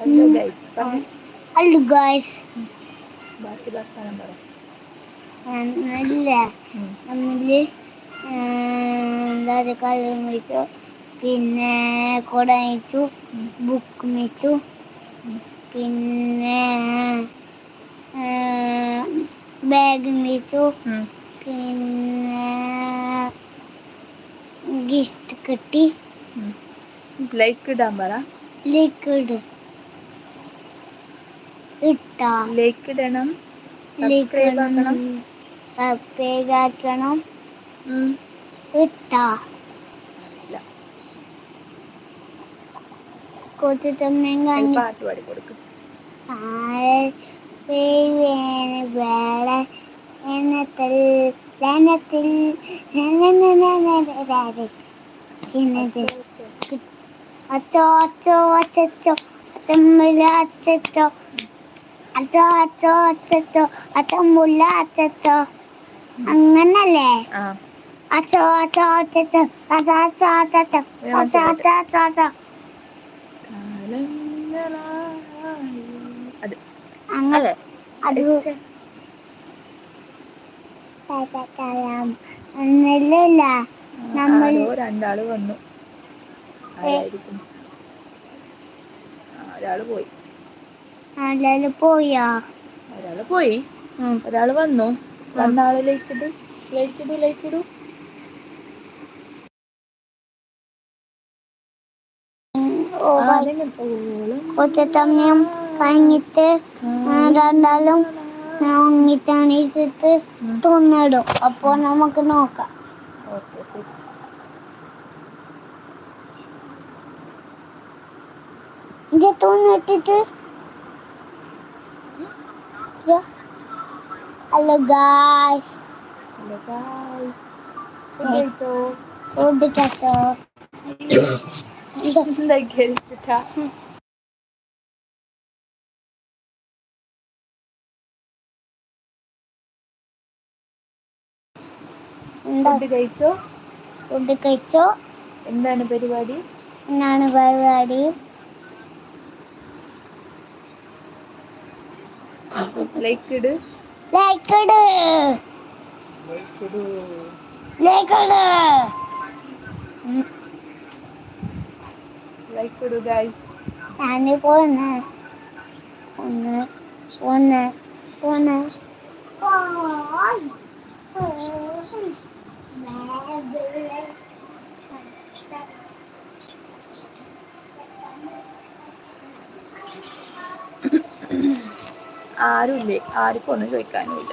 Hello guys hello guys ബാക്കി വർത്താനം പറ നല്ല നമ്മിൽ എന്താ കള്ളം വെച്ചു പിന്നെ കുട വെച്ചു ബുക്ക് വെച്ചു പിന്നെ ബാഗ് വെച്ചു പിന്നെ ഗിഫ്റ്റ് കിട്ടി. ലിക്വിഡ് ലൈക്ക് ലിക്വിഡ് ഇട്ട. ലൈക്ക് ഇടണം. സബ്സ്ക്രൈബ് ആക്കണം. സബ്സ്ക്രൈബ് ആക്കണം. ഇട്ടാ. കൊച്ചുത്തമ്മയും പാട്ട് പാടി കൊടുക്കും. വേള എണ്ണത്തിൽ ലനത്തിൽ ചിന്നത് അച്ചോ അച്ചോ അച്ചോ അച്ചമ്മില അച്ചോ അച്ചോ അച്ചോ അച്ചോ അച്ചമ്മുല്ല അച്ചോ അങ്ങനല്ലേ അച്ചോ അച്ചോ അച്ചോ. അതാച്ചോ അച്ചോ അതാച്ചോ അച്ചോ അങ്ങനെ അത് നെല്ലില്ല നമ്മൾ രണ്ടാൾ വന്നു. ആരായിരിക്കും? ഒരാൾ പോയി. ആരാൾ പോയാ? ഒരാൾ പോയി. ഒരാൾ വന്നു. വന്ന ആൾ ലൈക്കിടു ലൈക്കിടു ലൈക്കിടു ഒറ്റത്തമയം നമുക്ക് നോക്കാം. ഓക്കെ ഇത് തുന്നിട്ടിട്ട് hello guys. Hello guys. Food കഴിച്ചോ? എന്താ കഴിച്ചിട്ടാ? ഫുഡ് കഴിച്ചോ? ഫുഡ് കഴിച്ചോ? എന്താണ് പരിപാടി? എന്താണ് പരിപാടി? Like it. Like it. Like it. Like it. Like it, guys. Danny, go on. Go on. Go on. Go on. Go on. Go on. Go on. Go on. ആരുമില്ലേ ആർക്കും ഒന്നും ചോദിക്കാനുമില്ല.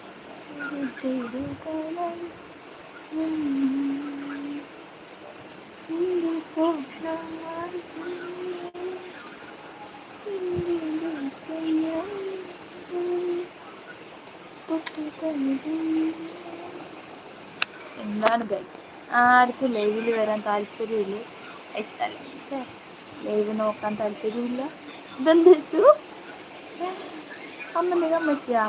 എന്താണ് ഗൈസ് ആർക്കും ലൈവിൽ വരാൻ താല്പര്യമില്ല. ഇഷ്ടമല്ല പക്ഷേ ലൈവ് നോക്കാൻ താല്പര്യമില്ല. ഇതെന്ത് വെച്ചു? അമ്മ നിഗമ്മശിയാ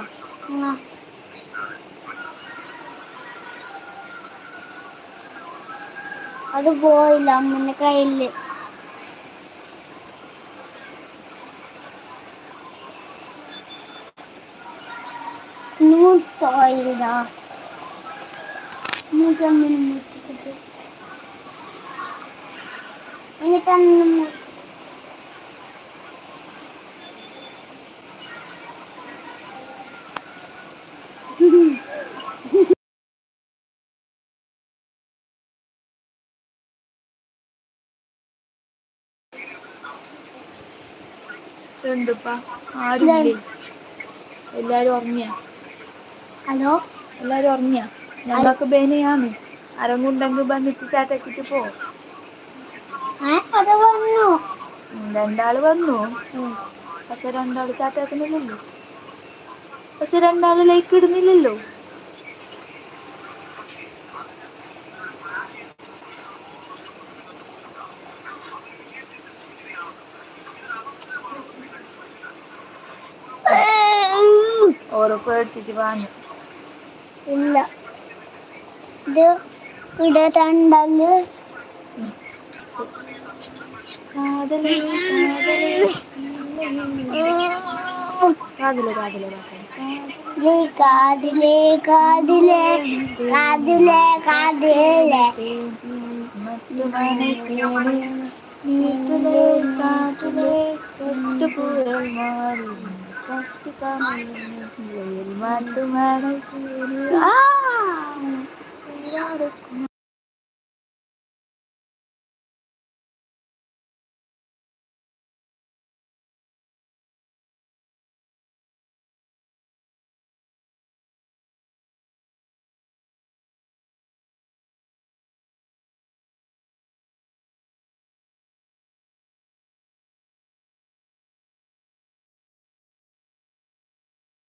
അത് പോയില്ല അമ്മന്റെ കയ്യിൽ പോയില്ല. എന്നിട്ടങ്ങനെ മുട്ടിട്ട് എന്നിട്ടങ്ങനെ എന്തുപ്പാ ആരുമില്ലേ? എല്ലാരും ഉറങ്ങിയ? ഹലോ? എല്ലാരും ഉറങ്ങിയ? ഞങ്ങൾക്ക് ബേനയാന്ന് അരങ്ങുണ്ടെങ്കിൽ വന്നിട്ട് ചാറ്റാക്കിട്ട് പോ. രണ്ടാൾ വന്നു. പക്ഷെ രണ്ടാൾ ചാറ്റാക്കുന്നില്ലല്ലോ പക്ഷെ രണ്ടാൾ ലൈക്ക് ഇടുന്നില്ലല്ലോ. ഓരോ പേടിച്ചിട്ട് വാങ്ങി. ഇല്ല. ഇത് ഇവിടെ രണ്ടൽ കാതലേ കാതലേ. കാതലേ കാതലേ. കാതലേ കാതിലേ കാതിലേ കാതിലേ. കാതിലേ മറ്റുമണയ്ക്കേണ് നീറ്റിലെ കാറ്റിലെ കെട്ടുപുഴൽ മാറി மாட்டு மலை